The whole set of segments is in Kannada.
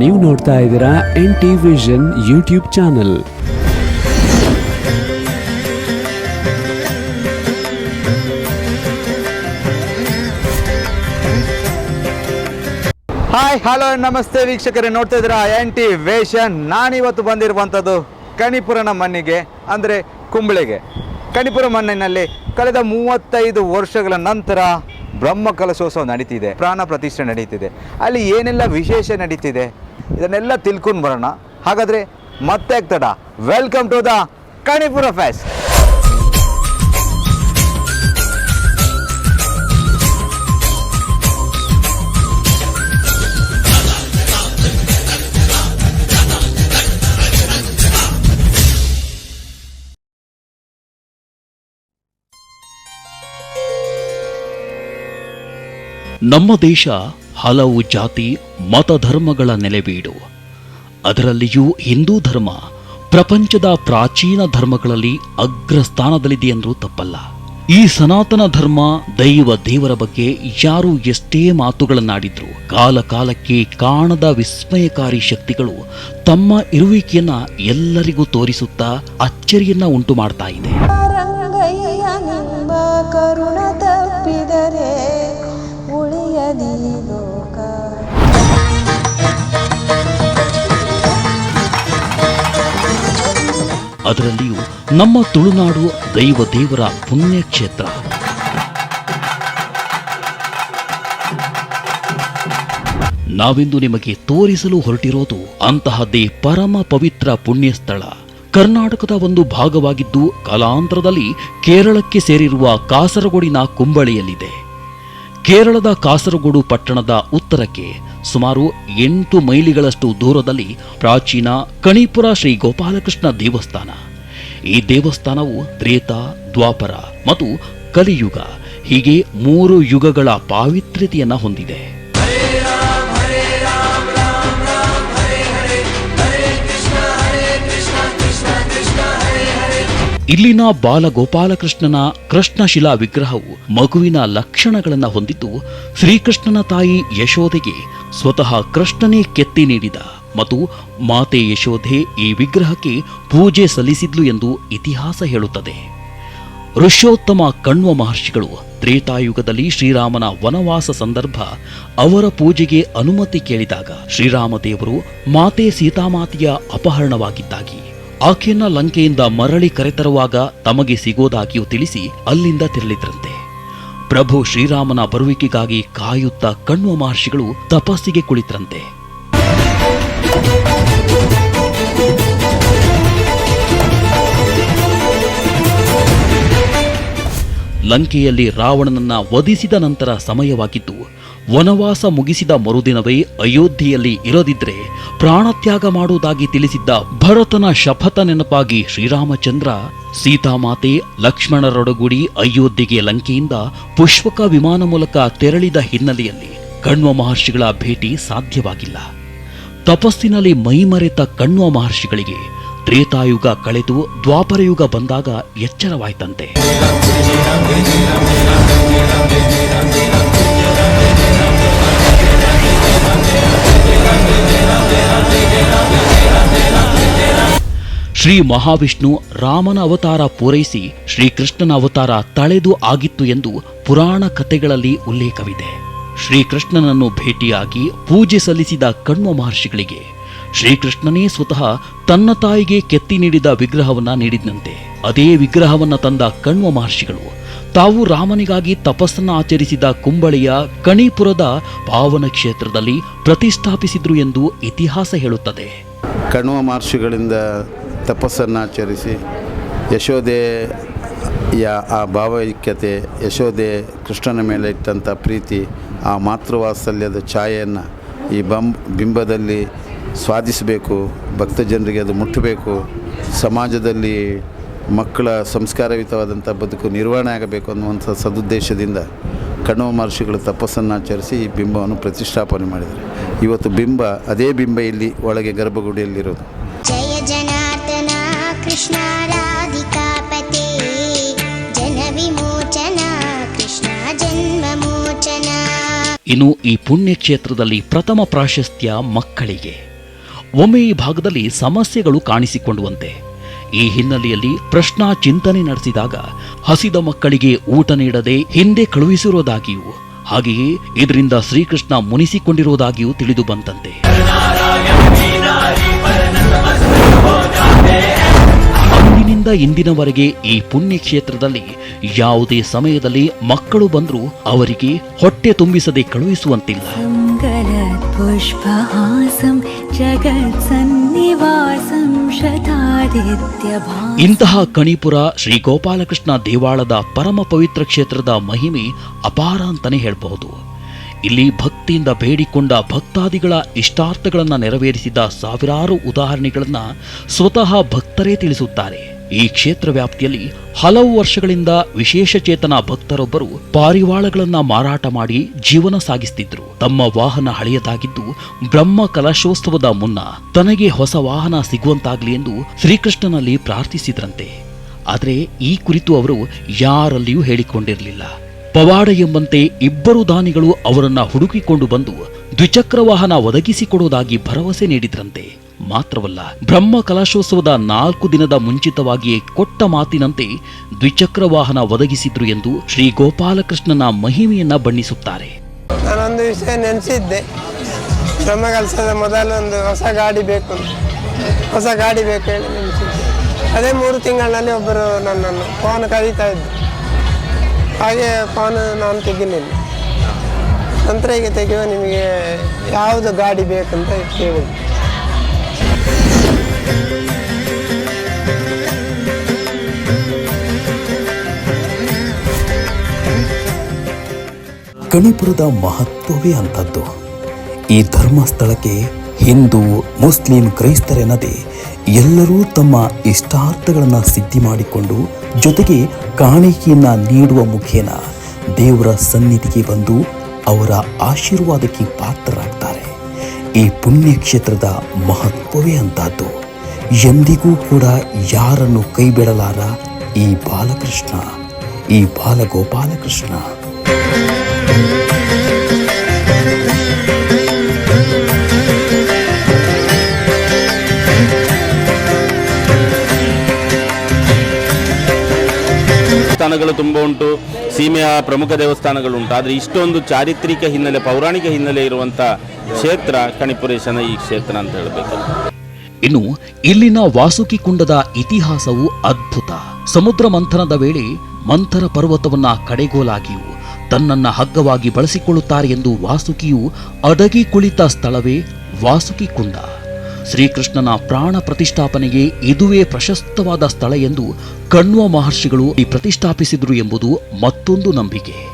ನೀವು ನೋಡ್ತಾ ಇದ್ದೀರಾ N T Vision YouTube channel. Hi, hello, ನಮಸ್ತೆ ವೀಕ್ಷಕರೇ, ನೋಡ್ತಾ ಇದ್ದೀರಾ ಎನ್ ಟಿ ವೇಷನ್? ನಾನಿವತ್ತು ಬಂದಿರುವಂಥದ್ದು ಕಣಿಪುರನ ಮಣ್ಣಿಗೆ, ಅಂದರೆ ಕುಂಬಳೆಗೆ. ಕಣಿಪುರ ಮಣ್ಣಿನಲ್ಲಿ ಕಳೆದ ಮೂವತ್ತೈದು ವರ್ಷಗಳ ನಂತರ ಬ್ರಹ್ಮ ಕಲಶೋತ್ಸವ ನಡೀತಿದೆ, ಪ್ರಾಣ ಪ್ರತಿಷ್ಠೆ ನಡೀತಿದೆ. ಅಲ್ಲಿ ಏನೆಲ್ಲ ವಿಶೇಷ ನಡೀತಿದೆ? ಇದನ್ನೆಲ್ಲ ತಿಳ್ಕೊಂಡು ಬರೋಣ. ಹಾಗಾದರೆ ಮತ್ತೆ ಆಗ್ತಡ welcome to the Kanipura fest ನಮ್ಮ ದೇಶ ಹಲವು ಜಾತಿ, ಮತಧರ್ಮಗಳ ನೆಲೆಬೀಡು. ಅದರಲ್ಲಿಯೂ ಹಿಂದೂ ಧರ್ಮ ಪ್ರಪಂಚದ ಪ್ರಾಚೀನ ಧರ್ಮಗಳಲ್ಲಿ ಅಗ್ರಸ್ಥಾನದಲ್ಲಿದೆ ಎಂದರೂ ತಪ್ಪಲ್ಲ. ಈ ಸನಾತನ ಧರ್ಮ ದೈವ ದೇವರ ಬಗ್ಗೆ ಯಾರು ಎಷ್ಟೇ ಮಾತುಗಳನ್ನಾಡಿದ್ರು ಕಾಲ ಕಾಲಕ್ಕೆ ಕಾಣದ ವಿಸ್ಮಯಕಾರಿ ಶಕ್ತಿಗಳು ತಮ್ಮ ಇರುವಿಕೆಯನ್ನ ಎಲ್ಲರಿಗೂ ತೋರಿಸುತ್ತಾ ಅಚ್ಚರಿಯನ್ನ ಉಂಟು ಮಾಡ್ತಾ ಇದೆ ಕರುಣ ಅದರಲ್ಲಿಯೂ ನಮ್ಮ ತುಳುನಾಡು ದೈವ ದೇವರ ಪುಣ್ಯಕ್ಷೇತ್ರ. ನಾವಿಂದು ನಿಮಗೆ ತೋರಿಸಲು ಹೊರಟಿರೋದು ಅಂತಹದ್ದೇ ಪರಮ ಪವಿತ್ರ ಪುಣ್ಯಸ್ಥಳ. ಕರ್ನಾಟಕದ ಒಂದು ಭಾಗವಾಗಿದ್ದು, ಕಲಾಂತರದಲ್ಲಿ ಕೇರಳಕ್ಕೆ ಸೇರಿರುವ ಕಾಸರಗೋಡಿನ ಕುಂಬಳಿಯಲ್ಲಿದೆ. ಕೇರಳದ ಕಾಸರಗೋಡು ಪಟ್ಟಣದ ಉತ್ತರಕ್ಕೆ ಸುಮಾರು ಎಂಟು ಮೈಲಿಗಳಷ್ಟು ದೂರದಲ್ಲಿ ಪ್ರಾಚೀನ ಕಣಿಪುರ ಶ್ರೀ ಗೋಪಾಲಕೃಷ್ಣ ದೇವಸ್ಥಾನ. ಈ ದೇವಸ್ಥಾನವು ತ್ರೇತ, ದ್ವಾಪರ ಮತ್ತು ಕಲಿಯುಗ ಹೀಗೆ ಮೂರು ಯುಗಗಳ ಪಾವಿತ್ರ್ಯತೆಯನ್ನು ಹೊಂದಿದೆ. ಇಲ್ಲಿನ ಬಾಲಗೋಪಾಲಕೃಷ್ಣನ ಕೃಷ್ಣಶಿಲಾ ವಿಗ್ರಹವು ಮಗುವಿನ ಲಕ್ಷಣಗಳನ್ನು ಹೊಂದಿದ್ದು, ಶ್ರೀಕೃಷ್ಣನ ತಾಯಿ ಯಶೋಧೆಗೆ ಸ್ವತಃ ಕೃಷ್ಣನೇ ಕೆತ್ತಿ ನೀಡಿದ ಮತ್ತು ಮಾತೆ ಯಶೋಧೆ ಈ ವಿಗ್ರಹಕ್ಕೆ ಪೂಜೆ ಸಲ್ಲಿಸಿದ್ಲು ಎಂದು ಇತಿಹಾಸ ಹೇಳುತ್ತದೆ. ಋಷ್ಯೋತ್ತಮ ಕಣ್ವ ಮಹರ್ಷಿಗಳು ತ್ರೇತಾಯುಗದಲ್ಲಿ ಶ್ರೀರಾಮನ ವನವಾಸ ಸಂದರ್ಭ ಅವರ ಪೂಜೆಗೆ ಅನುಮತಿ ಕೇಳಿದಾಗ ಶ್ರೀರಾಮದೇವರು ಮಾತೆ ಸೀತಾಮಾತೆಯ ಅಪಹರಣವಾಗಿದ್ದಾಗಿ ಆಕೆಯನ್ನ ಲಂಕೆಯಿಂದ ಮರಳಿ ಕರೆತರುವಾಗ ತಮಗೆ ಸಿಗೋದಾಗಿಯೂ ತಿಳಿಸಿ ಅಲ್ಲಿಂದ ತೆರಳಿದ್ರಂತೆ. ಪ್ರಭು ಶ್ರೀರಾಮನ ಬರುವಿಕೆಗಾಗಿ ಕಾಯುತ್ತಾ ಕಣ್ವ ಮಹರ್ಷಿಗಳು ತಪಸ್ಸಿಗೆ ಕುಳಿತರಂತೆ. ಲಂಕೆಯಲ್ಲಿ ರಾವಣನನ್ನ ವಧಿಸಿದ ನಂತರ ಸಮಯವಾಗಿದ್ದು ವನವಾಸ ಮುಗಿಸಿದ ಮರುದಿನವೇ ಅಯೋಧ್ಯೆಯಲ್ಲಿ ಇರದಿದ್ರೆ ಪ್ರಾಣತ್ಯಾಗ ಮಾಡುವುದಾಗಿ ತಿಳಿಸಿದ್ದ ಭರತನ ಶಪಥ ನೆನಪಾಗಿ ಶ್ರೀರಾಮಚಂದ್ರ ಸೀತಾಮಾತೆ ಲಕ್ಷ್ಮಣರೊಡಗೂಡಿ ಅಯೋಧ್ಯೆಗೆ ಲಂಕೆಯಿಂದ ಪುಷ್ಪಕ ವಿಮಾನ ಮೂಲಕ ತೆರಳಿದ ಹಿನ್ನೆಲೆಯಲ್ಲಿ ಕಣ್ವ ಮಹರ್ಷಿಗಳ ಭೇಟಿ ಸಾಧ್ಯವಾಗಿಲ್ಲ. ತಪಸ್ಸಿನಲ್ಲಿ ಮೈಮರೆತ ಕಣ್ವ ಮಹರ್ಷಿಗಳಿಗೆ ತ್ರೇತಾಯುಗ ಕಳೆದು ದ್ವಾಪರಯುಗ ಬಂದಾಗ ಎಚ್ಚರವಾಯ್ತಂತೆ. ಶ್ರೀ ಮಹಾವಿಷ್ಣು ರಾಮನ ಅವತಾರ ಪೂರೈಸಿ ಶ್ರೀಕೃಷ್ಣನ ಅವತಾರ ತಳೆದು ಆಗಿತ್ತು ಎಂದು ಪುರಾಣ ಕಥೆಗಳಲ್ಲಿ ಉಲ್ಲೇಖವಿದೆ. ಶ್ರೀಕೃಷ್ಣನನ್ನು ಭೇಟಿಯಾಗಿ ಪೂಜೆ ಸಲ್ಲಿಸಿದ ಕಣ್ವ ಮಹರ್ಷಿಗಳಿಗೆ ಶ್ರೀಕೃಷ್ಣನೇ ಸ್ವತಃ ತನ್ನ ತಾಯಿಗೆ ಕೆತ್ತಿ ನೀಡಿದ ವಿಗ್ರಹವನ್ನ ನೀಡಿದಂತೆ ಅದೇ ವಿಗ್ರಹವನ್ನ ತಂದ ಕಣ್ವ ಮಹರ್ಷಿಗಳು ತಾವು ರಾಮನಿಗಾಗಿ ತಪಸ್ಸನ್ನು ಆಚರಿಸಿದ ಕುಂಬಳಿಯ ಕಣಿಪುರದ ಪಾವನ ಕ್ಷೇತ್ರದಲ್ಲಿ ಪ್ರತಿಷ್ಠಾಪಿಸಿದ್ರು ಎಂದು ಇತಿಹಾಸ ಹೇಳುತ್ತದೆ. ಕಣ್ವ ಮಹರ್ಷಿಗಳಿಂದ ತಪಸ್ಸನ್ನು ಆಚರಿಸಿ ಯಶೋದೆಯ ಆ ಭಾವೈಕ್ಯತೆ ಯಶೋದೆ ಕೃಷ್ಣನ ಮೇಲೆ ಇಟ್ಟಂಥ ಪ್ರೀತಿ, ಆ ಮಾತೃವಾತ್ಸಲ್ಯದ ಛಾಯೆಯನ್ನು ಈ ಬಂ ಬಿಂಬದಲ್ಲಿ ಸ್ವಾದಿಸಬೇಕು, ಭಕ್ತ ಜನರಿಗೆ ಅದು ಮುಟ್ಟಬೇಕು, ಸಮಾಜದಲ್ಲಿ ಮಕ್ಕಳ ಸಂಸ್ಕಾರಯುತವಾದಂಥ ಬದುಕು ನಿರ್ವಹಣೆ ಆಗಬೇಕು ಅನ್ನುವಂಥ ಸದುದ್ದೇಶದಿಂದ ಕಣ್ವ ಮಹರ್ಷಿಗಳು ತಪಸ್ಸನ್ನು ಆಚರಿಸಿ ಈ ಬಿಂಬವನ್ನು ಪ್ರತಿಷ್ಠಾಪನೆ ಮಾಡಿದರು ಇವತ್ತು ಬಿಂಬ ಅದೇ ಬಿಂಬ ಇಲ್ಲಿ ಒಳಗೆ ಗರ್ಭಗುಡಿಯಲ್ಲಿರೋದು. ಜಯ ಜನಾರ್ದನ ಕೃಷ್ಣ ಇನ್ನು ಈ ಪುಣ್ಯಕ್ಷೇತ್ರದಲ್ಲಿ ಪ್ರಥಮ ಪ್ರಾಶಸ್ತ್ಯ ಮಕ್ಕಳಿಗೆ. ಒಮ್ಮೆ ಈ ಭಾಗದಲ್ಲಿ ಸಮಸ್ಯೆಗಳು ಕಾಣಿಸಿಕೊಂಡುವಂತೆ. ಈ ಹಿನ್ನೆಲೆಯಲ್ಲಿ ಪ್ರಶ್ನಾ ಚಿಂತನೆ ನಡೆಸಿದಾಗ ಹಸಿದ ಮಕ್ಕಳಿಗೆ ಊಟ ನೀಡದೆ ಹಿಂದೆ ಕಳುಹಿಸಿರುವುದಾಗಿಯೂ, ಹಾಗೆಯೇ ಇದರಿಂದ ಶ್ರೀಕೃಷ್ಣ ಮುನಿಸಿಕೊಂಡಿರುವುದಾಗಿಯೂ ತಿಳಿದು ಬಂತಂತೆ ಅಂದಿನಿಂದ ಇಂದಿನವರೆಗೆ ಈ ಪುಣ್ಯ ಕ್ಷೇತ್ರದಲ್ಲಿ ಯಾವುದೇ ಸಮಯದಲ್ಲಿ ಮಕ್ಕಳು ಬಂದರೂ ಅವರಿಗೆ ಹೊಟ್ಟೆ ತುಂಬಿಸದೆ ಕಳುಹಿಸುವಂತಿಲ್ಲ. ಜಗತ್ಸನ್ನಿವಾಸಂ ಇಂತಹ ಕಣಿಪುರ ಶ್ರೀ ಗೋಪಾಲಕೃಷ್ಣ ದೇವಾಳದ ಪರಮ ಪವಿತ್ರ ಕ್ಷೇತ್ರದ ಮಹಿಮೆ ಅಪಾರ ಅಂತಾನೆ ಹೇಳಬಹುದು. ಇಲ್ಲಿ ಭಕ್ತಿಯಿಂದ ಬೇಡಿಕೊಂಡ ಭಕ್ತಾದಿಗಳ ಇಷ್ಟಾರ್ಥಗಳನ್ನು ನೆರವೇರಿಸಿದ ಸಾವಿರಾರು ಉದಾಹರಣೆಗಳನ್ನು ಸ್ವತಃ ಭಕ್ತರೇ ತಿಳಿಸುತ್ತಾರೆ. ಈ ಕ್ಷೇತ್ರ ವ್ಯಾಪ್ತಿಯಲ್ಲಿ ಹಲವು ವರ್ಷಗಳಿಂದ ವಿಶೇಷ ಚೇತನ ಭಕ್ತರೊಬ್ಬರು ಪಾರಿವಾಳಗಳನ್ನ ಮಾರಾಟ ಮಾಡಿ ಜೀವನ ಸಾಗಿಸ್ತಿದ್ರು. ತಮ್ಮ ವಾಹನ ಹಳೆಯದಾಗಿದ್ದು ಬ್ರಹ್ಮ ಕಲಶೋತ್ಸವದ ಮುನ್ನ ತನಗೆ ಹೊಸ ವಾಹನ ಸಿಗುವಂತಾಗಲಿ ಎಂದು ಶ್ರೀಕೃಷ್ಣನಲ್ಲಿ ಪ್ರಾರ್ಥಿಸಿದ್ರಂತೆ. ಆದರೆ ಈ ಕುರಿತು ಅವರು ಯಾರಲ್ಲಿಯೂ ಹೇಳಿಕೊಂಡಿರಲಿಲ್ಲ. ಪವಾಡ ಎಂಬಂತೆ ಇಬ್ಬರು ದಾನಿಗಳು ಅವರನ್ನ ಹುಡುಕಿಕೊಂಡು ಬಂದು ದ್ವಿಚಕ್ರ ವಾಹನ ಒದಗಿಸಿಕೊಡುವುದಾಗಿ ಭರವಸೆ ನೀಡಿದ್ರಂತೆ. ಮಾತ್ರವಲ್ಲ, ಬ್ರಹ್ಮ ಕಲಾಶೋತ್ಸವದ ನಾಲ್ಕು ದಿನದ ಮುಂಚಿತವಾಗಿಯೇ ಕೊಟ್ಟ ಮಾತಿನಂತೆ ದ್ವಿಚಕ್ರ ವಾಹನ ಒದಗಿಸಿದ್ರು ಎಂದು ಶ್ರೀ ಗೋಪಾಲಕೃಷ್ಣನ ಮಹಿಮೆಯನ್ನ ಬಣ್ಣಿಸುತ್ತಾರೆ. ನಾನೊಂದು ವಿಷಯ ನೆನೆಸಿದ್ದೆ. ಬ್ರಹ್ಮಕಲಸದ ಮೊದಲ ಒಂದು ಹೊಸ ಗಾಡಿ ಬೇಕು ಹೊಸ ಗಾಡಿ ಬೇಕು ಹೇಳಿ ನೆನೆಸಿದ್ದೆ. ಅದೇ ಮೂರು ತಿಂಗಳಲ್ಲಿ ಒಬ್ಬರು ನನ್ನನ್ನು ಫೋನ್ ಕರೀತಾ ಇದ್ದೆ ಹಾಗೆ ಫೋನ್ ನಾನು ತೆಗಿಲಿಲ್ಲ. ನಂತರ ಈಗ ತೆಗೆಯುವ ನಿಮಗೆ ಯಾವುದು ಗಾಡಿ ಬೇಕಂತ ಕೇಳಿದ್ದು. ಕಣಿಪುರದ ಮಹತ್ವವೇ ಅಂಥದ್ದು. ಈ ಧರ್ಮಸ್ಥಳಕ್ಕೆ ಹಿಂದೂ, ಮುಸ್ಲಿಂ ಕ್ರೈಸ್ತರೆನ್ನದೆ ಎಲ್ಲರೂ ತಮ್ಮ ಇಷ್ಟಾರ್ಥಗಳನ್ನು ಸಿದ್ಧಿ ಮಾಡಿಕೊಂಡು ಜೊತೆಗೆ ಕಾಣಿಕೆಯನ್ನ ನೀಡುವ ಮುಖೇನ ದೇವರ ಸನ್ನಿಧಿಗೆ ಬಂದು ಅವರ ಆಶೀರ್ವಾದಕ್ಕೆ ಪಾತ್ರರಾಗ್ತಾರೆ. ಈ ಪುಣ್ಯಕ್ಷೇತ್ರದ ಮಹತ್ವವೇ ಅಂಥದ್ದು. ಎಂದಿಗೂ ಕೂಡ ಯಾರನ್ನು ಕೈ ಕೈಬಿಡಲಾರ ಈ ಬಾಲಕೃಷ್ಣ, ಈ ಬಾಲಗೋಪಾಲಕೃಷ್ಣ. ದೇವಸ್ಥಾನಗಳು ತುಂಬ ಉಂಟು, ಸೀಮೆಯ ಪ್ರಮುಖ ದೇವಸ್ಥಾನಗಳು ಉಂಟು. ಆದರೆ ಇಷ್ಟೊಂದು ಚಾರಿತ್ರಿಕ ಹಿನ್ನೆಲೆ, ಪೌರಾಣಿಕ ಹಿನ್ನೆಲೆ ಇರುವಂಥ ಕ್ಷೇತ್ರ ಕಣಿಪುರೇಶನ ಈ ಕ್ಷೇತ್ರ ಅಂತ ಹೇಳಬೇಕು. ಇನ್ನು ಇಲ್ಲಿನ ವಾಸುಕಿ ಕುಂಡದ ಇತಿಹಾಸವು ಅದ್ಭುತ. ಸಮುದ್ರ ಮಂಥನದ ವೇಳೆ ಮಂಥರ ಪರ್ವತವನ್ನ ಕಡೆಗೋಲಾಗಿಯೂ ತನ್ನನ್ನ ಹಗ್ಗವಾಗಿ ಬಳಸಿಕೊಳ್ಳುತ್ತಾರೆ ಎಂದು ವಾಸುಕಿಯು ಅಡಗಿ ಕುಳಿತ ಸ್ಥಳವೇ ವಾಸುಕಿ ಕುಂಡ. ಶ್ರೀಕೃಷ್ಣನ ಪ್ರಾಣ ಪ್ರತಿಷ್ಠಾಪನೆಗೆ ಇದುವೇ ಪ್ರಶಸ್ತವಾದ ಸ್ಥಳ ಎಂದು ಕಣ್ವ ಮಹರ್ಷಿಗಳು ಈ ಪ್ರತಿಷ್ಠಾಪಿಸಿದರು ಎಂಬುದು ಮತ್ತೊಂದು ನಂಬಿಕೆ.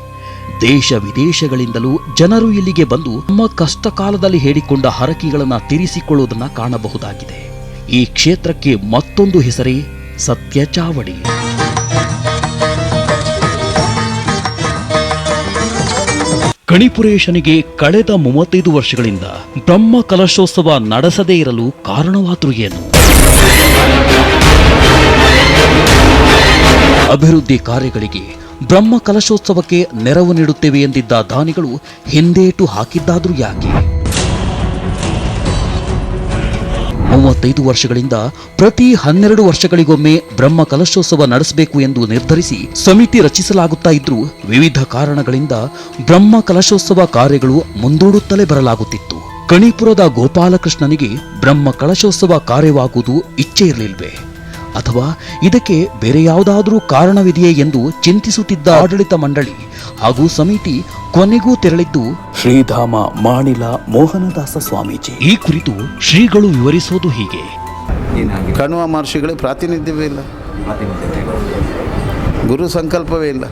ದೇಶ ವಿದೇಶಗಳಿಂದಲೂ ಜನರು ಇಲ್ಲಿಗೆ ಬಂದು ತಮ್ಮ ಕಷ್ಟ ಕಾಲದಲ್ಲಿ ಹೇಳಿಕೊಂಡ ಹರಕಿಗಳನ್ನ ತೀರಿಸಿಕೊಳ್ಳುವುದನ್ನು ಕಾಣಬಹುದಾಗಿದೆ. ಈ ಕ್ಷೇತ್ರಕ್ಕೆ ಮತ್ತೊಂದು ಹೆಸರೇ ಸತ್ಯಚಾವಡಿ ಗಣಿಪುರೇಶನಿಗೆ ಕಳೆದ ಮೂವತ್ತೈದು ವರ್ಷಗಳಿಂದ ಬ್ರಹ್ಮ ಕಲಶೋತ್ಸವ ನಡೆಸದೇ ಇರಲು ಕಾರಣವಾದ್ರು ಏನು? ಅಭಿವೃದ್ಧಿ ಕಾರ್ಯಗಳಿಗೆ ಬ್ರಹ್ಮ ಕಲಶೋತ್ಸವಕ್ಕೆ ನೆರವು ನೀಡುತ್ತೇವೆ ಎಂದಿದ್ದ ದಾನಿಗಳು ಹಿಂದೇಟು ಹಾಕಿದ್ದಾದರೂ ಯಾಕೆ? ಮೂವತ್ತೈದು ವರ್ಷಗಳಿಂದ ಪ್ರತಿ ಹನ್ನೆರಡು ವರ್ಷಗಳಿಗೊಮ್ಮೆ ಬ್ರಹ್ಮ ಕಲಶೋತ್ಸವ ನಡೆಸಬೇಕು ಎಂದು ನಿರ್ಧರಿಸಿ ಸಮಿತಿ ರಚಿಸಲಾಗುತ್ತಾ ಇದ್ರೂ ವಿವಿಧ ಕಾರಣಗಳಿಂದ ಬ್ರಹ್ಮ ಕಲಶೋತ್ಸವ ಕಾರ್ಯಗಳು ಮುಂದೂಡುತ್ತಲೇ ಬರಲಾಗುತ್ತಿತ್ತು. ಕಣಿಪುರದ ಗೋಪಾಲಕೃಷ್ಣನಿಗೆ ಬ್ರಹ್ಮ ಕಲಶೋತ್ಸವ ಕಾರ್ಯವಾಗುವುದು ಇಚ್ಛೆ ಇರಲಿಲ್ವೇ? ಅಥವಾ ಇದಕ್ಕೆ ಬೇರೆ ಯಾವುದಾದರೂ ಕಾರಣವಿದೆಯೇ ಎಂದು ಚಿಂತಿಸುತ್ತಿದ್ದ ಆಡಳಿತ ಮಂಡಳಿ ಹಾಗೂ ಸಮಿತಿ ಕೊನೆಗೂ ತೆರಳಿದ್ದು ಶ್ರೀಧಾಮ ಮಾಣಿಲ ಮೋಹನದಾಸ ಸ್ವಾಮೀಜಿ. ಈ ಕುರಿತು ಶ್ರೀಗಳು ವಿವರಿಸೋದು ಹೀಗೆ. ಕಣ್ವ ಮಹರ್ಷಿಗಳೇ ಪ್ರಾತಿನಿಧ್ಯವೇ ಇಲ್ಲ. ಗುರು ಸಂಕಲ್ಪವೇ ಇಲ್ಲ.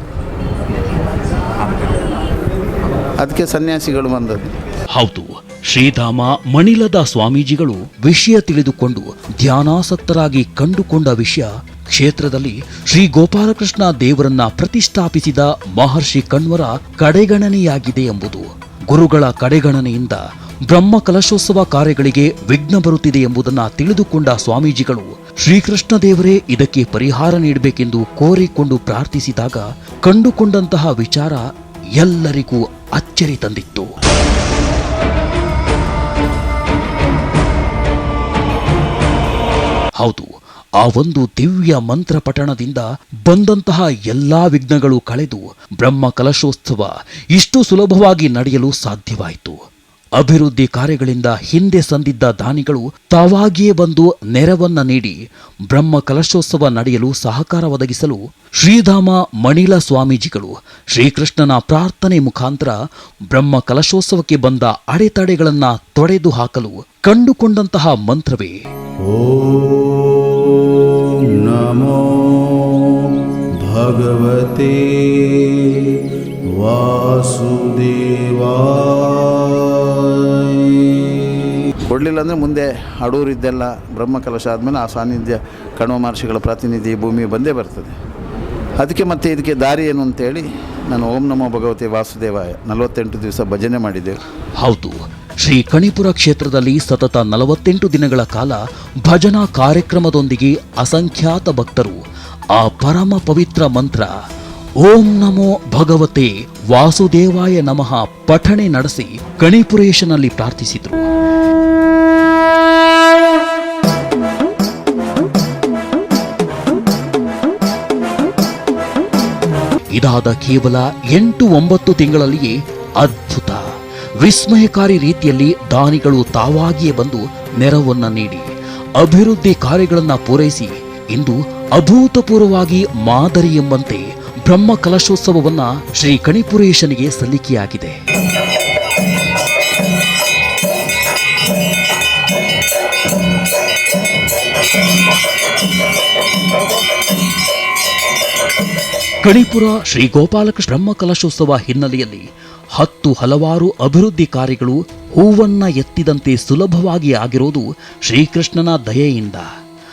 ಅದಕ್ಕೆ ಸನ್ಯಾಸಿಗಳು ಬಂದದ್ದು. ಹೌದು. ಶ್ರೀಧಾಮ ಮಣಿಲದ ಸ್ವಾಮೀಜಿಗಳು ವಿಷಯ ತಿಳಿದುಕೊಂಡು ಧ್ಯಾನಾಸಕ್ತರಾಗಿ ಕಂಡುಕೊಂಡ ವಿಷಯ ಕ್ಷೇತ್ರದಲ್ಲಿ ಶ್ರೀ ಗೋಪಾಲಕೃಷ್ಣ ದೇವರನ್ನ ಪ್ರತಿಷ್ಠಾಪಿಸಿದ ಮಹರ್ಷಿ ಕಣ್ವರ ಕಡೆಗಣನೆಯಾಗಿದೆ ಎಂಬುದು, ಗುರುಗಳ ಕಡೆಗಣನೆಯಿಂದ ಬ್ರಹ್ಮ ಕಲಶೋತ್ಸವ ಕಾರ್ಯಗಳಿಗೆ ವಿಘ್ನ ಬರುತ್ತಿದೆ ಎಂಬುದನ್ನ ತಿಳಿದುಕೊಂಡ ಸ್ವಾಮೀಜಿಗಳು ಶ್ರೀಕೃಷ್ಣ ದೇವರೇ ಇದಕ್ಕೆ ಪರಿಹಾರ ನೀಡಬೇಕೆಂದು ಕೋರಿಕೊಂಡು ಪ್ರಾರ್ಥಿಸಿದಾಗ ಕಂಡುಕೊಂಡಂತಹ ವಿಚಾರ ಎಲ್ಲರಿಗೂ ಅಚ್ಚರಿ ತಂದಿತ್ತು. ಹೌದು, ಆ ಒಂದು ದಿವ್ಯ ಮಂತ್ರ ಪಠಣದಿಂದ ಬಂದಂತಹ ಎಲ್ಲಾ ವಿಘ್ನಗಳು ಕಳೆದು ಬ್ರಹ್ಮ ಕಲಶೋತ್ಸವ ಇಷ್ಟು ಸುಲಭವಾಗಿ ನಡೆಯಲು ಸಾಧ್ಯವಾಯಿತು. ಅಭಿವೃದ್ಧಿ ಕಾರ್ಯಗಳಿಂದ ಹಿಂದೆ ಸಂದಿದ್ದ ದಾನಿಗಳು ತಾವಾಗಿಯೇ ಬಂದು ನೆರವನ್ನ ನೀಡಿ ಬ್ರಹ್ಮ ಕಲಶೋತ್ಸವ ನಡೆಯಲು ಸಹಕಾರ ಒದಗಿಸಲು ಶ್ರೀಧಾಮ ಮಣಿಲ ಸ್ವಾಮೀಜಿಗಳು ಶ್ರೀಕೃಷ್ಣನ ಪ್ರಾರ್ಥನೆ ಮುಖಾಂತರ ಬ್ರಹ್ಮ ಕಲಶೋತ್ಸವಕ್ಕೆ ಬಂದ ಅಡೆತಡೆಗಳನ್ನ ತೊಡೆದು ಹಾಕಲು ಕಂಡುಕೊಂಡಂತಹ ಮಂತ್ರವೇ. ॐ नमो भगवते ವಾಸುದೇವಾಯ ಕೊಡಲಿಲ್ಲ ಅಂದರೆ ಮುಂದೆ ಅಡೂರಿದ್ದೆಲ್ಲ ಬ್ರಹ್ಮಕಲಶ ಆದಮೇಲೆ ಆ ಸಾನ್ನಿಧ್ಯ ಕಣ್ವ ಮಹರ್ಷಿಗಳ ಪ್ರಾತಿನಿಧ್ಯ ಈ ಭೂಮಿ ಬಂದೇ ಬರ್ತದೆ ಅದಕ್ಕೆ ಮತ್ತೆ ಇದಕ್ಕೆ ದಾರಿ ಏನು ಅಂತೇಳಿ ನಾನು ಓಂ ನಮೋ ಭಗವತೆ ವಾಸುದೇವಾಯ ನಲವತ್ತೆಂಟು ದಿವಸ ಭಜನೆ ಮಾಡಿದ್ದೆವು ಹೌದು ಶ್ರೀ ಕಣಿಪುರ ಕ್ಷೇತ್ರದಲ್ಲಿ ಸತತ ನಲವತ್ತೆಂಟು ದಿನಗಳ ಕಾಲ ಭಜನಾ ಕಾರ್ಯಕ್ರಮದೊಂದಿಗೆ ಅಸಂಖ್ಯಾತ ಭಕ್ತರು. ಆ ಪರಮ ಪವಿತ್ರ ಮಂತ್ರ, ಓಂ ನಮೋ ಭಗವತೆ ವಾಸುದೇವಾಯ ನಮಃ ಪಠಣೆ ನಡೆಸಿ ಕಣಿಪುರೇಶನಲ್ಲಿ ಪ್ರಾರ್ಥಿಸಿದರು. ಇದಾದ ಕೇವಲ ಎಂಟು ಒಂಬತ್ತು ತಿಂಗಳಲ್ಲಿಯೇ ಅದ್ಭುತ ವಿಸ್ಮಯಕಾರಿ ರೀತಿಯಲ್ಲಿ ದಾನಿಗಳು ತಾವಾಗಿಯೇ ಬಂದು ನೆರವನ್ನ ನೀಡಿ, ಅಭಿವೃದ್ಧಿ ಕಾರ್ಯಗಳನ್ನು ಪೂರೈಸಿ, ಇಂದು ಅಭೂತಪೂರ್ವವಾಗಿ ಮಾದರಿ ಎಂಬಂತೆ ಬ್ರಹ್ಮ ಕಲಶೋತ್ಸವವನ್ನ ಶ್ರೀ ಕಣಿಪುರೇಶನಿಗೆ ಸಲ್ಲಿಕೆಯಾಗಿದೆ. ಕಣಿಪುರ ಶ್ರೀ ಗೋಪಾಲಕೃಷ್ಣ ಬ್ರಹ್ಮ ಕಲಶೋತ್ಸವ ಹಿನ್ನೆಲೆಯಲ್ಲಿ ಹತ್ತು ಹಲವಾರು ಅಭಿವೃದ್ಧಿ ಕಾರ್ಯಗಳು ಹೂವನ್ನ ಎತ್ತಿದಂತೆ ಸುಲಭವಾಗಿ ಆಗಿರೋದು ಶ್ರೀಕೃಷ್ಣನ ದಯೆಯಿಂದ.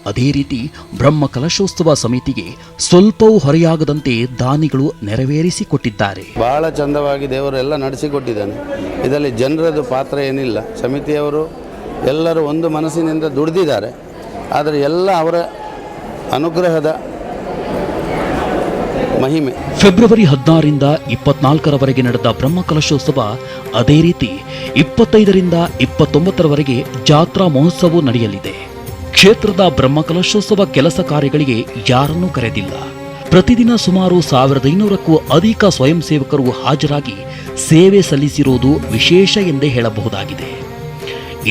ಅದೇ ರೀತಿ ಬ್ರಹ್ಮ ಕಲಶೋತ್ಸವ ಸಮಿತಿಗೆ ಸ್ವಲ್ಪವೂ ಹೊರೆಯಾಗದಂತೆ ದಾನಿಗಳು ನೆರವೇರಿಸಿಕೊಟ್ಟಿದ್ದಾರೆ. ಬಹಳ ಚಂದವಾಗಿ ದೇವರು ಎಲ್ಲ ನಡೆಸಿಕೊಟ್ಟಿದ್ದಾನೆ. ಇದರಲ್ಲಿ ಜನರದು ಪಾತ್ರ ಏನಿಲ್ಲ. ಸಮಿತಿಯವರು ಎಲ್ಲರೂ ಒಂದು ಮನಸ್ಸಿನಿಂದ ದುಡಿದಿದ್ದಾರೆ. ಆದರೆ ಎಲ್ಲ ಅವರ ಅನುಗ್ರಹದ ಮಹಿಮೆ. ಫೆಬ್ರವರಿ ಹದಿನಾರರಿಂದ ಇಪ್ಪತ್ನಾಲ್ಕರವರೆಗೆ ನಡೆದ ಬ್ರಹ್ಮಕಲಶೋತ್ಸವ ಅದೇ ರೀತಿ ಇಪ್ಪತ್ತೈದರಿಂದ ಇಪ್ಪತ್ತೊಂಬತ್ತರವರೆಗೆ ಜಾತ್ರಾ ಮಹೋತ್ಸವ ನಡೆಯಲಿದೆ. ಕ್ಷೇತ್ರದ ಬ್ರಹ್ಮಕಲಶೋತ್ಸವ ಕೆಲಸ ಕಾರ್ಯಗಳಿಗೆ ಯಾರನ್ನೂ ಕರೆದಿಲ್ಲ. ಪ್ರತಿದಿನ ಸುಮಾರು ಸಾವಿರದ ಐನೂರಕ್ಕೂ ಅಧಿಕ ಸ್ವಯಂ ಸೇವಕರು ಹಾಜರಾಗಿ ಸೇವೆ ಸಲ್ಲಿಸಿರುವುದು ವಿಶೇಷ ಎಂದೇ ಹೇಳಬಹುದಾಗಿದೆ.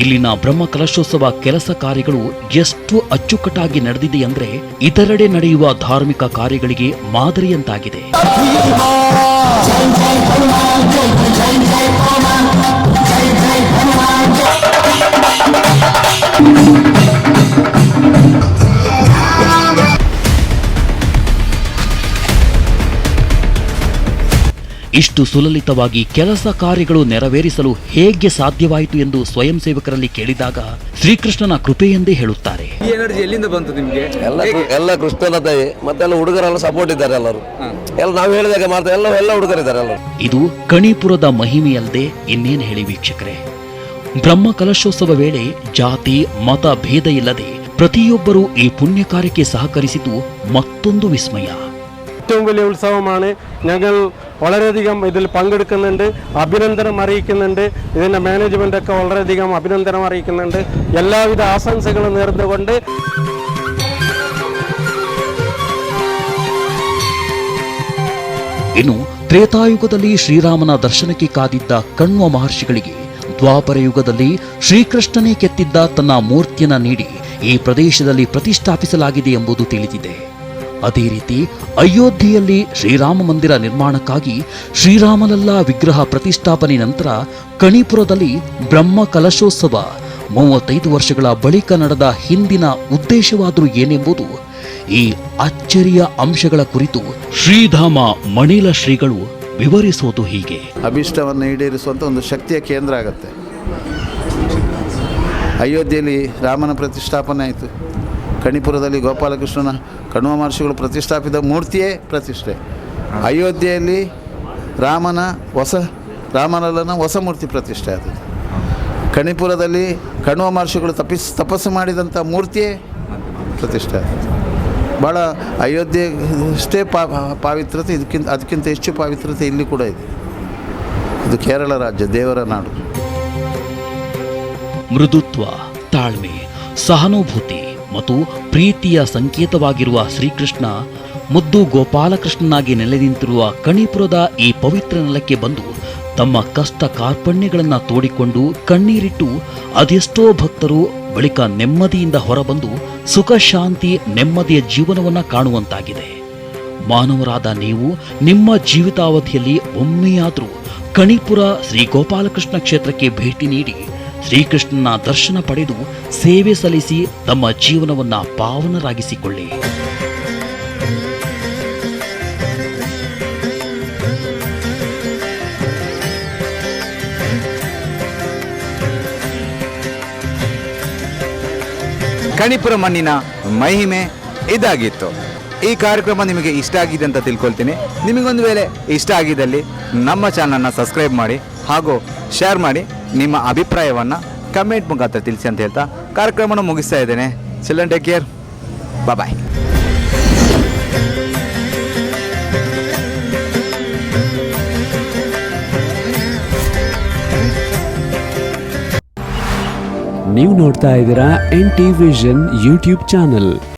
ಇಲ್ಲಿನ ಬ್ರಹ್ಮ ಕಲಶೋತ್ಸವ ಕೆಲಸ ಕಾರ್ಯಗಳು ಎಷ್ಟು ಅಚ್ಚುಕಟ್ಟಾಗಿ ನಡೆದಿದೆ ಅಂದ್ರೆ ಇತರೆಡೆ ನಡೆಯುವ ಧಾರ್ಮಿಕ ಕಾರ್ಯಗಳಿಗೆ ಮಾದರಿಯಂತಾಗಿದೆ. ಇಷ್ಟು ಸುಲಲಿತವಾಗಿ ಕೆಲಸ ಕಾರ್ಯಗಳು ನೆರವೇರಿಸಲು ಹೇಗೆ ಸಾಧ್ಯವಾಯಿತು ಎಂದು ಸ್ವಯಂ ಸೇವಕರಲ್ಲಿ ಕೇಳಿದಾಗ ಶ್ರೀಕೃಷ್ಣನ ಕೃಪೆ ಎಂದೇ ಹೇಳುತ್ತಾರೆ. ಈ ಎನರ್ಜಿ ಎಲ್ಲಿಂದ ಬಂತು ನಿಮಗೆ? ಎಲ್ಲ ಎಲ್ಲ ಕೃಷ್ಣನ ದಯೆ ಮತ್ತೆಲ್ಲ ಹುಡುಗರೆಲ್ಲ ಸಪೋರ್ಟ್ ಇದ್ದಾರೆ ಎಲ್ಲರೂ. ಎಲ್ಲ ನಾವು ಹೇಳಿದಾಗ ಮಾತ್ರ ಎಲ್ಲ ಎಲ್ಲ ಹುಡುಗರಿದ್ದಾರೆ ಇದು ಕಣಿಪುರದ ಮಹಿಮೆಯಲ್ಲದೆ ಇನ್ನೇನು ಹೇಳಿ ವೀಕ್ಷಕರೇ? ಬ್ರಹ್ಮ ಕಲಶೋತ್ಸವ ವೇಳೆ ಜಾತಿ ಮತ ಭೇದ ಇಲ್ಲದೆ ಪ್ರತಿಯೊಬ್ಬರೂ ಈ ಪುಣ್ಯ ಕಾರ್ಯಕ್ಕೆ ಸಹಕರಿಸಿತು ಮತ್ತೊಂದು ವಿಸ್ಮಯ. ഉത്സവമാണ് ഞങ്ങൾ വളരെയധികം ഇതിൽ പങ്കെടുക്കുന്നുണ്ട് അഭിനന്ദനം അറിയിക്കുന്നുണ്ട് ഇതിൻ്റെ മാനേജ്മെൻ്റൊക്കെ വളരെയധികം അഭിനന്ദനം അറിയിക്കുന്നുണ്ട് എല്ലാവിധ ആശംസകളും നേർന്നുകൊണ്ട് ಇನ್ನು ತ್ರೇತಾಯುಗದಲ್ಲಿ ಶ್ರೀರಾಮನ ದರ್ಶನಕ್ಕೆ ಕಾದಿದ್ದ ಕಣ್ವ ಮಹರ್ಷಿಗಳಿಗೆ ದ್ವಾಪರ ಯುಗದಲ್ಲಿ ಶ್ರೀಕೃಷ್ಣನೇ ಕೆತ್ತಿದ್ದ ತನ್ನ ಮೂರ್ತಿಯನ್ನ ನೀಡಿ ಈ ಪ್ರದೇಶದಲ್ಲಿ ಪ್ರತಿಷ್ಠಾಪಿಸಲಾಗಿದೆ ಎಂಬುದು ತಿಳಿದಿದೆ ಅದೇ ರೀತಿ ಅಯೋಧ್ಯೆಯಲ್ಲಿ ಶ್ರೀರಾಮ ಮಂದಿರ ನಿರ್ಮಾಣಕ್ಕಾಗಿ ಶ್ರೀರಾಮಲಲ್ಲ ವಿಗ್ರಹ ಪ್ರತಿಷ್ಠಾಪನೆ ನಂತರ ಕಣಿಪುರದಲ್ಲಿ ಬ್ರಹ್ಮ ಕಲಶೋತ್ಸವ. ಮೂವತ್ತೈದು ವರ್ಷಗಳ ಬಳಿಕ ನಡೆದ ಹಿಂದಿನ ಉದ್ದೇಶವಾದರೂ ಏನೆಂಬುದು ಈ ಅಚ್ಚರಿಯ ಅಂಶಗಳ ಕುರಿತು ಶ್ರೀಧಾಮ ಮಣಿಲ ಶ್ರೀಗಳು ವಿವರಿಸೋದು ಹೀಗೆ. ಅಭಿಷ್ಟವನ್ನು ಈಡೇರಿಸುವಂಥ ಒಂದು ಶಕ್ತಿಯ ಕೇಂದ್ರ ಆಗುತ್ತೆ. ಅಯೋಧ್ಯೆಯಲ್ಲಿ ರಾಮನ ಪ್ರತಿಷ್ಠಾಪನೆ ಆಯಿತು. ಕಣಿಪುರದಲ್ಲಿ ಗೋಪಾಲಕೃಷ್ಣನ ಕಣ್ವ ಮಹರ್ಷಿಗಳು ಪ್ರತಿಷ್ಠಾಪಿತ ಮೂರ್ತಿಯೇ ಪ್ರತಿಷ್ಠೆ. ಅಯೋಧ್ಯೆಯಲ್ಲಿ ರಾಮನ ಹೊಸ, ರಾಮನಲ್ಲನ ಹೊಸ ಮೂರ್ತಿ ಪ್ರತಿಷ್ಠೆ ಆದದ್ದು ಕಣಿಪುರದಲ್ಲಿ ಕಣ್ವ ಮಹರ್ಷಿಗಳು ತಪಿಸ್, ತಪಸ್ಸು ಮಾಡಿದಂಥ ಮೂರ್ತಿಯೇ ಪ್ರತಿಷ್ಠೆ ಆದದ್ದು ಭಾಳ ಅಯೋಧ್ಯೆ ಅಷ್ಟೇ ಪಾ ಪಾವಿತ್ರತೆ ಇದಕ್ಕಿಂತ, ಅದಕ್ಕಿಂತ ಹೆಚ್ಚು ಪಾವಿತ್ರತೆ ಇಲ್ಲಿ ಕೂಡ ಇದೆ. ಇದು ಕೇರಳ ರಾಜ್ಯ, ದೇವರ ನಾಡು. ಮೃದುತ್ವ, ತಾಳ್ಮೆ, ಸಹಾನುಭೂತಿ. ಮತ್ತು ಪ್ರೀತಿಯ ಸಂಕೇತವಾಗಿರುವ ಶ್ರೀಕೃಷ್ಣ ಮುದ್ದು ಗೋಪಾಲಕೃಷ್ಣನಾಗಿ ನೆಲೆ ನಿಂತಿರುವ ಕಣಿಪುರದ ಈ ಪವಿತ್ರ ನೆಲಕ್ಕೆ ಬಂದು ತಮ್ಮ ಕಷ್ಟ ಕಾರ್ಪಣ್ಯಗಳನ್ನು ತೋಡಿಕೊಂಡು ಕಣ್ಣೀರಿಟ್ಟು ಅದೆಷ್ಟೋ ಭಕ್ತರು ಬಳಿಕ ನೆಮ್ಮದಿಯಿಂದ ಹೊರಬಂದು ಸುಖ, ಶಾಂತಿ, ನೆಮ್ಮದಿಯ ಜೀವನವನ್ನ ಕಾಣುವಂತಾಗಿದೆ. ಮಾನವರಾದ ನೀವು ನಿಮ್ಮ ಜೀವಿತಾವಧಿಯಲ್ಲಿ ಒಮ್ಮೆಯಾದರೂ ಕಣಿಪುರ ಶ್ರೀ ಗೋಪಾಲಕೃಷ್ಣ ಕ್ಷೇತ್ರಕ್ಕೆ ಭೇಟಿ ನೀಡಿ ಶ್ರೀಕೃಷ್ಣನ ದರ್ಶನ ಪಡೆದು ಸೇವೆ ಸಲ್ಲಿಸಿ ತಮ್ಮ ಜೀವನವನ್ನು ಪಾವನರಾಗಿಸಿಕೊಳ್ಳಿ. ಕಣಿಪುರ ಮಣ್ಣಿನ ಮಹಿಮೆ ಇದಾಗಿತ್ತು. ಈ ಕಾರ್ಯಕ್ರಮ ನಿಮಗೆ ಇಷ್ಟ ಆಗಿದೆ ಅಂತ ತಿಳ್ಕೊಳ್ತೀನಿ. ನಿಮಗೊಂದು ವೇಳೆ ಇಷ್ಟ ಆಗಿದ್ದಲ್ಲಿ ನಮ್ಮ ಚಾನಲ್ನ ಸಬ್ಸ್ಕ್ರೈಬ್ ಮಾಡಿ ಹಾಗೂ ಶೇರ್ ಮಾಡಿ. ನಿಮ್ಮ ಅಭಿಪ್ರಾಯವನ್ನು ಕಮೆಂಟ್ ಮುಖಾಂತರ ತಿಳಿಸಿ ಅಂತ ಹೇಳ್ತಾ ಕಾರ್ಯಕ್ರಮನ ಮುಗಿಸ್ತಾ ಇದ್ದೇನೆ. ಚಿಲ್ಲನ್ ಟೇಕ್ ಕೇರ್ ಬಾಯ್ ನೀವು ನೋಡ್ತಾ ಇದ್ದೀರಾ N T Vision YouTube channel.